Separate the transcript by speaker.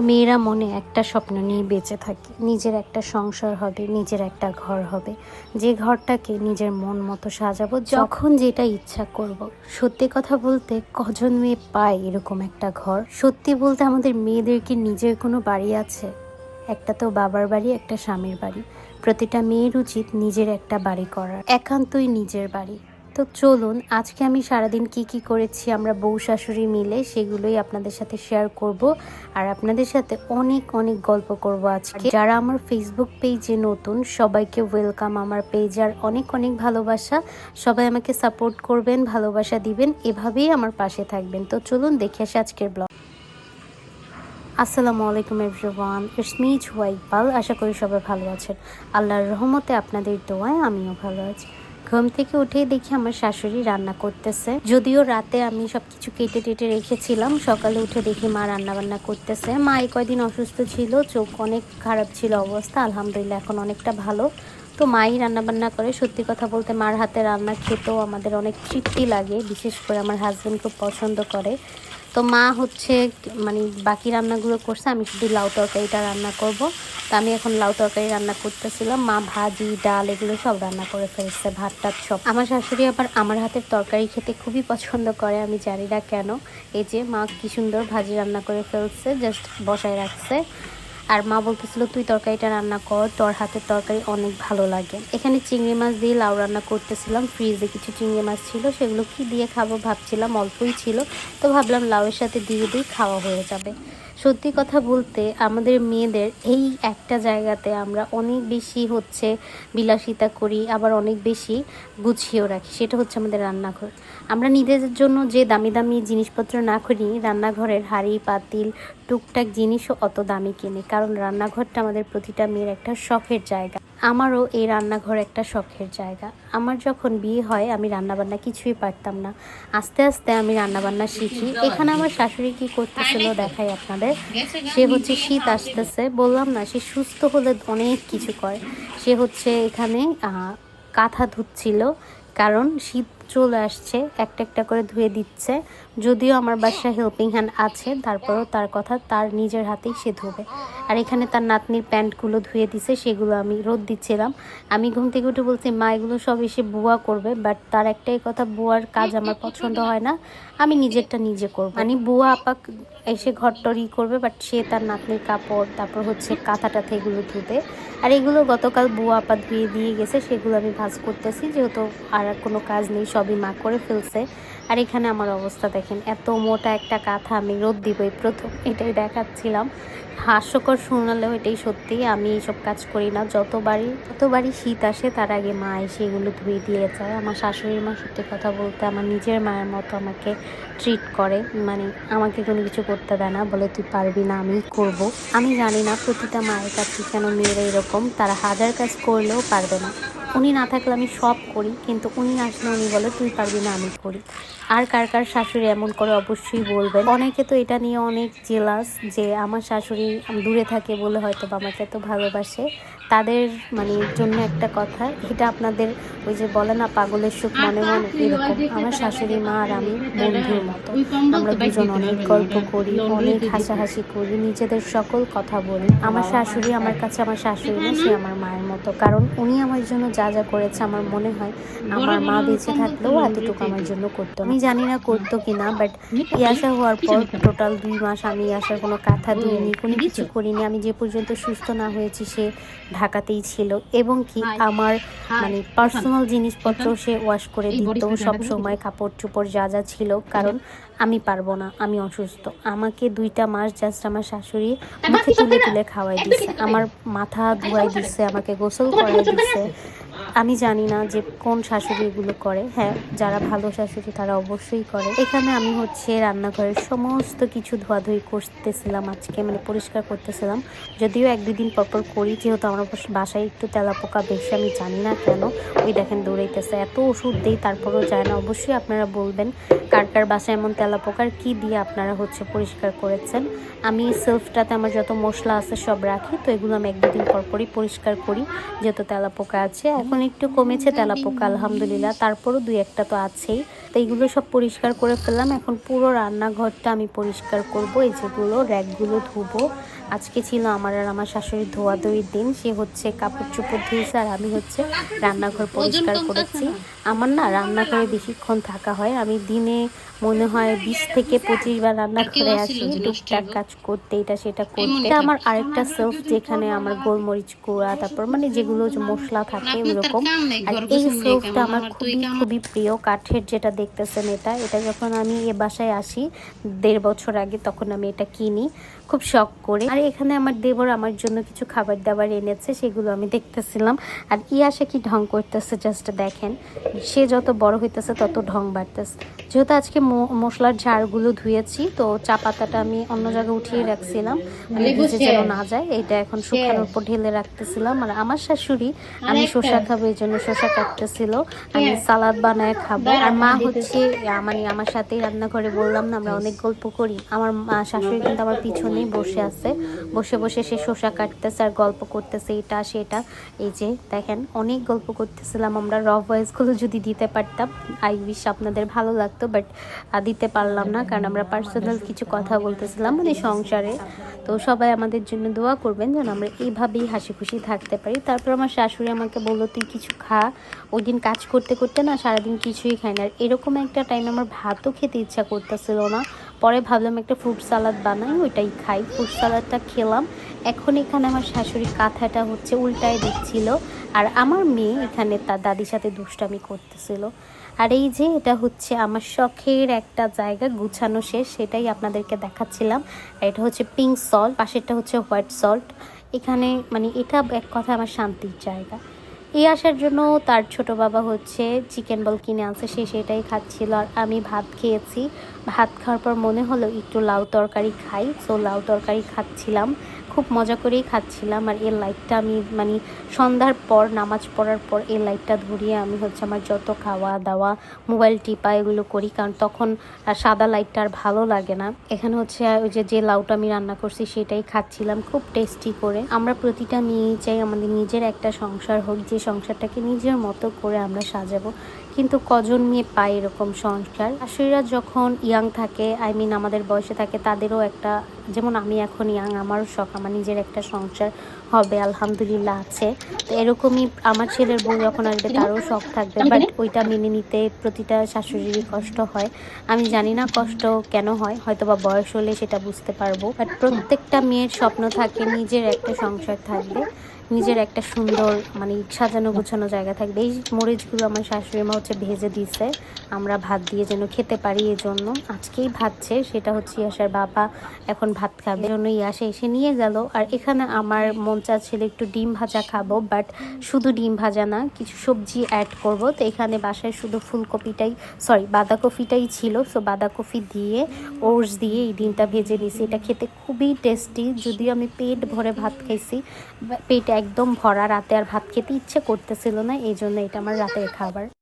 Speaker 1: মেয়েরা মনে একটা স্বপ্ন নিয়ে বেঁচে থাকি। নিজের একটা সংসার হবে, নিজের একটা ঘর হবে। যে ঘরটাকে নিজের মন মতো সাজাবো, যখন যেটা ইচ্ছা করব। সত্যি কথা বলতে, কজন মেয়ে পায় এরকম একটা ঘর? সত্যি বলতে আমাদের মেয়েদের কি নিজের কোনো বাড়ি আছে? একটা তো বাবার বাড়ি, একটা স্বামীর বাড়ি। প্রতিটা মেয়ের উচিত নিজের একটা বাড়ি করার। একান্তই নিজের বাড়ি। তো চলুন, আজকে আমি সারাদিন কি কি করেছি আমরা বউ শাশুড়ি মিলে সেগুলোই আপনাদের সাথে শেয়ার করব। আর আপনাদের সাথে অনেক অনেক গল্প করব আজকে। যারা আমার ফেসবুক পেজে নতুন, সবাইকে ওয়েলকাম আমার পেজ আর অনেক অনেক ভালোবাসা। সবাই আমাকে সাপোর্ট করবেন, ভালোবাসা দিবেন, এভাবেই আমার পাশে থাকবেন। তো চলুন, দেখে আসি আজকের ব্লগ আসসালামু আলাইকুম এভরিওয়ান ইটস মি ইকবাল আশা করি সবাই ভালো আছেন। আল্লাহর রহমতে আপনাদের দোয়ায় আমিও ভালো আছি। ঘুম থেকে উঠেই দেখি আমার শাশুড়ি রান্না করতেছে। যদিও রাতে আমি সবকিছু কেটে টেটে রেখেছিলাম, সকালে উঠে দেখি মা রান্না বান্না করতেছে। মা এই কয়দিন অসুস্থ ছিল, চোখ অনেক খারাপ ছিল অবস্থা, আলহামদুলিল্লাহ এখন অনেকটা ভালো। তো মাই রান্না বান্না করে, সত্যি কথা বলতে মার হাতে রান্না খেতেও আমাদের অনেক তৃপ্তি লাগে, বিশেষ করে আমার হাজব্যান্ড খুব পছন্দ করে। তো মা হচ্ছে মানে বাকি রান্নাগুলো করছে, আমি শুধু লাউ তরকারিটা রান্না করব। তো আমি এখন লাউ তরকারি রান্না করতেছিলাম, মা ভাজি, ডাল এগুলো সব রান্না করে ফেলছে, ভাত টাত সব। আমার শাশুড়ি আবার আমার হাতের তরকারি খেতে খুবই পছন্দ করে, আমি জানি না কেন। এই যে মা কি সুন্দর ভাজি রান্না করে ফেলছে জাস্ট বসায় রাখছে। আর মা বলতেছিল, তুই তরকারিটা রান্না কর, তোর হাতের তরকারি অনেক ভালো লাগে। এখানে চিংড়ি মাছ দিয়ে লাউ রান্না করতেছিলাম, ফ্রিজে কিছু চিংড়ি মাছ ছিল, সেগুলো কি দিয়ে খাব ভাবছিলাম, অল্পই ছিল। তো ভাবলাম লাউয়ের সাথে দিয়ে দিয়ে খাওয়া হয়ে যাবে। সত্যি কথা বলতে আমাদের মেয়েদের এই একটা জায়গাতে আমরা অনেক বেশি হচ্ছে বিলাসিতা করি, আবার অনেক বেশি গুছিয়েও রাখি। সেটা হচ্ছে আমাদের রান্নাঘর। আমরা নিজেদের জন্য যে দামি দামি জিনিসপত্র না করি, রান্নাঘরের হাঁড়ি, পাতিল, টুকটাক জিনিসও অত দামি কিনি। কারণ রান্নাঘরটা আমাদের প্রতিটা মেয়ের একটা শখের জায়গা। আমারও এই রান্নাঘর একটা শখের জায়গা। আমার যখন বিয়ে হয়, আমি রান্নাবান্না কিছুই পারতাম না। আস্তে আস্তে আমি রান্নাবান্না শিখি। এখানে আমার শাশুড়ি কী করতেছিল দেখাই আপনাদের। সে হচ্ছে শীত আসতেছে। বললাম না, সে সুস্থ হলে অনেক কিছু করে। সে হচ্ছে এখানে কাঁথা ধুচ্ছিল, কারণ শীত চলে আসছে, একটা একটা করে ধুয়ে দিচ্ছে। যদিও আমার বাসায় হেল্পিং হ্যান্ড আছে, তারপরেও তার কথা, তার নিজের হাতেই সে ধোবে। আর এখানে তার নাতনির প্যান্টগুলো ধুয়ে দিছে, সেগুলো আমি রোদ দিচ্ছিলাম। আমি ঘুম থেকে উঠে বলছি, মা, এগুলো সব এসে বুয়া করবে বাট তার একটাই কথা, বুয়ার কাজ আমার পছন্দ হয় না, আমি নিজেরটা নিজে করব। মানে বুয়া আপাক এসে ঘর টরি করবে বাট সে তার নাতনির কাপড়, তারপর হচ্ছে কাঁথা টাথা এগুলো ধুতে আর এগুলো গতকাল বুয়া আপা ধুয়ে দিয়ে গেছে, সেগুলো আমি ভাজ করতেছি, যেহেতু আর কোনো কাজ নেই সবই মা করে ফেলছে। আর এখানে আমার অবস্থা দেখেন, এত মোটা একটা কাঁথা আমি রোদ দিবই প্রথম, এটাই দেখাচ্ছিলাম। হাস্যকর শোনালেও এটাই সত্যি, আমি এইসব কাজ করি না। যতবারই যতবারই শীত আসে, তার আগে মা এসে এগুলো ধুয়ে দিয়ে যায়। আমার শাশুড়ির মা সত্যি কথা বলতে আমার নিজের মায়ের মতো আমাকে ট্রিট করে। মানে আমাকে কোনো কিছু করতে দেয় না, বলে তুই পারবি না আমি করব। আমি জানি না প্রতিটা মায়ের কাছে কেন মেয়েরা এরকম, তারা হাজার কাজ করলেও পারবে না। উনি না থাকলে আমি সব করি, কিন্তু উনি আসলে উনি বলে, তুই পারবি না, আমি করি। আর কার কার শাশুড়ি এমন করে অবশ্যই বলবেন? অনেকে তো এটা নিয়ে অনেক জেলাস যে আমার শাশুড়ি দূরে থাকে বলে হয়তো বা আমাকে এত ভালোবাসে। তাদের মানে জন্য একটা কথা, এটা আপনাদের ওই যে বলে না, পাগলের সুখ মনে মনে এরকম। আমার শাশুড়ি মা আর আমি বন্ধুর মতো। আমরা দুজন অনেক গল্প করি, অনেক হাসাহাসি করি, নিজেদের সকল কথা বলি। আমার শাশুড়ি আমার কাছে আমার শাশুড়ি না, সে আমার মায়ের মতো। কারণ উনি আমার জন্য যা যা করেছে আমার মনে হয় আমার মা বেঁচে থাকলেও এতটুকু আমার জন্য করতো। আমি জানি না করতো কিনা বাট ইয়াসা হওয়ার পর টোটাল দুই মাস আমি ইয়াসার কোনো কাঁথা দিইনি কোনো কিছু করিনি। আমি যে পর্যন্ত সুস্থ না হয়েছি সে ঢাকাতেই ছিল এবং কি আমার মানে পার্সোনাল জিনিসপত্র সে ওয়াশ করে দিত সব সময় কাপড় চোপড় যা যা ছিল কারণ আমি পারব না আমি অসুস্থ। আমাকে দুইটা মাস জাস্ট আমার শাশুড়ি মুখে তুলে তুলে খাওয়াই দিচ্ছে আমার মাথা ধোয়াই দিচ্ছে আমাকে গোসল করাই দিচ্ছে আমি জানি না যে কোন শাশুড়ি এগুলো করে। হ্যাঁ যারা ভালো শাশুড়ি তারা অবশ্যই করে। এখানে আমি হচ্ছে রান্নাঘরের সমস্ত কিছু ধোয়াধুয়ি করতেছিলাম আজকে মানে পরিষ্কার করতেছিলাম। যদিও এক দুদিন পর পর করি, যেহেতু আমার বাস- বাসায় একটু তেলাপোকা বেশি, আমি জানি না কেন। ওই দেখেন দৌড়াইতেছে, এত ওষুধ দিই, তারপরেও যায় না। অবশ্যই আপনারা বলবেন, কার কার বাসায় এমন তেলাপোকার, কি দিয়ে আপনারা হচ্ছে পরিষ্কার করেছেন? আমি সেলফটাতে আমার যত মশলা আছে সব রাখি, তো এগুলো আমি এক দুদিন পর পরই পরিষ্কার করি যেহেতু তেলাপোকা আছে। এখন একটু কমেছে তেলাপোকা আলহামদুলিল্লাহ। তারপরও দুই একটা তো আছেই। তো এইগুলো সব পরিষ্কার করে ফেললাম। এখন পুরো রান্নাঘরটা আমি পরিষ্কার করব। এই যেগুলো র্যাকগুলো ধুবো। আজকে ছিল আমার আর আমার শাশুড়ির ধোয়াধুয়ির দিন। সে হচ্ছে কাপড় চোপড় ধুয়েছে আর আমি হচ্ছে রান্নাঘর পরিষ্কার করেছি। আমার না রান্নাঘরে বেশিক্ষণ থাকা হয়। আমি দিনে মনে হয় বিশ থেকে পঁচিশ বার রান্নাঘরে আসি। টুকটাক কাজ করতে এটা সেটা করতে। আমার আরেকটা সেলফ যেখানে আমার গোলমরিচ গুঁড়া তারপর মানে যেগুলো মশলা থাকে ওরকম আর এই সোফটা আমার খুবই খুবই প্রিয় কাঠের যেটা দেখতেছেন এটা এটা যখন আমি এ বাসায় আসি দেড় বছর আগে তখন আমি এটা কিনি। খুব শখ করে। আর এখানে আমার দেবর আমার জন্য কিছু খাবার দাবার এনেছে সেগুলো আমি দেখতেছিলাম। আর ইয়াসে কি ঢং করতেছে জাস্ট দেখেন। সে যত বড় হইতেছে তত ঢং বাড়তেছে। যেহেতু আজকে মশলার ঝাড়গুলো ধুয়েছি তো চা পাতাটা আমি অন্য জায়গায় উঠিয়ে রাখছিলাম। মানে ভিজে যেন না যায় এটা এখন শুকানোর উপর ঢেলে রাখতেছিলাম। আর আমার শাশুড়ি আমি শসা খাব এই জন্য শসা কাটতেছিল। আমি সালাদ বানায় খাব। আর মা হচ্ছে মানে আমার সাথেই রান্নাঘরে বললাম না আমরা অনেক গল্প করি। আমার মা শাশুড়ি কিন্তু আমার পিছনেই বসে আছে। বসে বসে সে শসা কাটতেছে আর গল্প করতেছে, এটা, সেটা। এই যে, দেখেন, অনেক গল্প করতেছিলাম আমরা। র ভয়েসগুলো যদি দিতে পারতাম আই উইশ আপনাদের ভালো লাগতো বাট দিতে পারলাম না, কারণ আমরা পার্সোনাল কিছু কথা বলতেছিলাম মানে সংসারে। তো সবাই আমাদের জন্য দোয়া করবেন যেন আমরা এইভাবেই হাসি খুশি থাকতে পারি। তারপর আমার শাশুড়ি আমাকে বলল, তুই কিছু খা। ওই দিন কাজ করতে করতে না সারাদিন কিছুই খাই না। আর এরকম একটা টাইম আমার ভাতও খেতে ইচ্ছা করতেছিল না। পরে ভাবলাম একটা ফ্রুট সালাদ বানাই, ওইটাই খাই। ফ্রুট সালাদটা খেলাম। এখন এখানে আমার শাশুড়ি কাঁথাটা হচ্ছে উল্টায় দিচ্ছিল। আর আমার মেয়ে এখানে তার দাদির সাথে দুষ্টামি করতেছিল। আর এই যে এটা হচ্ছে আমার শখের একটা জায়গা, গুছানো শেষ, সেটাই আপনাদেরকে দেখাচ্ছিলাম। এটা হচ্ছে পিঙ্ক সল্ট পাশেরটা হচ্ছে হোয়াইট সল্ট এখানে মানে এটা এক কথা আমার শান্তির জায়গা। এই আসার জন্য তার ছোট বাবা হচ্ছে চিকেন বল কিনে আনছে, সে সেটাই খাচ্ছিল আর আমি ভাত খেয়েছি। ভাত খাওয়ার পর মনে হলো একটু লাউ তরকারি খাই সো লাউ তরকারি খাচ্ছিলাম। খুব মজা করেই খাচ্ছিলাম আর এই লাইটটা আমি মানে সন্ধ্যার পর, নামাজ পড়ার পর এই লাইটটা ধরিয়ে আমি হচ্ছে আমার যত খাওয়া দাওয়া মোবাইল টিপা এগুলো করি, কারণ তখন সাদা লাইটটা আর ভালো লাগে না। এখানে হচ্ছে ওই যে যে লাউটা আমি রান্না করছি সেটাই খাচ্ছিলাম খুব টেস্টি করে। আমরা প্রতিটা মেয়েই চাই আমাদের নিজের একটা সংসার হোক, যে সংসারটাকে নিজের মতো করে আমরা সাজাবো। কিন্তু কজন মেয়ে পায় এরকম সংসার? শাশুড়িরা যখন ইয়াং থাকে আই মিন আমাদের বয়সে থাকে, তাদেরও একটা, যেমন আমি এখন ইয়াং আমারও শখ আমার নিজের একটা সংসার হবে আলহামদুলিল্লাহ আছে। তো এরকমই আমার ছেলের বউ যখন আসবে তারও শখ থাকবে। বাট ওইটা মেনে নিতে প্রতিটা শাশুড়িরই কষ্ট হয়। আমি জানি না কষ্ট কেন হয় হয়তো বা বয়স হলে সেটা বুঝতে পারব। বাট প্রত্যেকটা মেয়ের স্বপ্ন থাকে নিজের একটা সংসার থাকবে। নিজের একটা সুন্দর মানে সাজানো গোছানো জায়গা থাকবে। এই মরিচগুলো আমার শাশুড়ি মা হচ্ছে ভেজে দিয়েছে আমরা ভাত দিয়ে যেন খেতে পারি এই জন্য আজকেই ভাতছে, সেটা হচ্ছে ইয়াসার বাবা এখন ভাত খাবে। জন্য ইয়াসে এসে নিয়ে গেল। আর এখানে আমার মন চাচ্ছিল একটু ডিম ভাজা খাব, বাট শুধু ডিম ভাজা না, কিছু সবজি অ্যাড করব। তো এখানে বাসায় শুধু ফুলকপিটাই সরি বাঁধাকপিটাই ছিল। সো বাঁধাকপি দিয়ে, ওটস দিয়ে এই ডিমটা ভেজে নিয়েছি এটা খেতে খুবই টেস্টি যদিও আমি পেট ভরে ভাত খাইছি পেট একদম ভরা রাতে আর ভাত খেতে ইচ্ছে করতেছিল না, এই জন্য এটা আমার রাতের খাবার।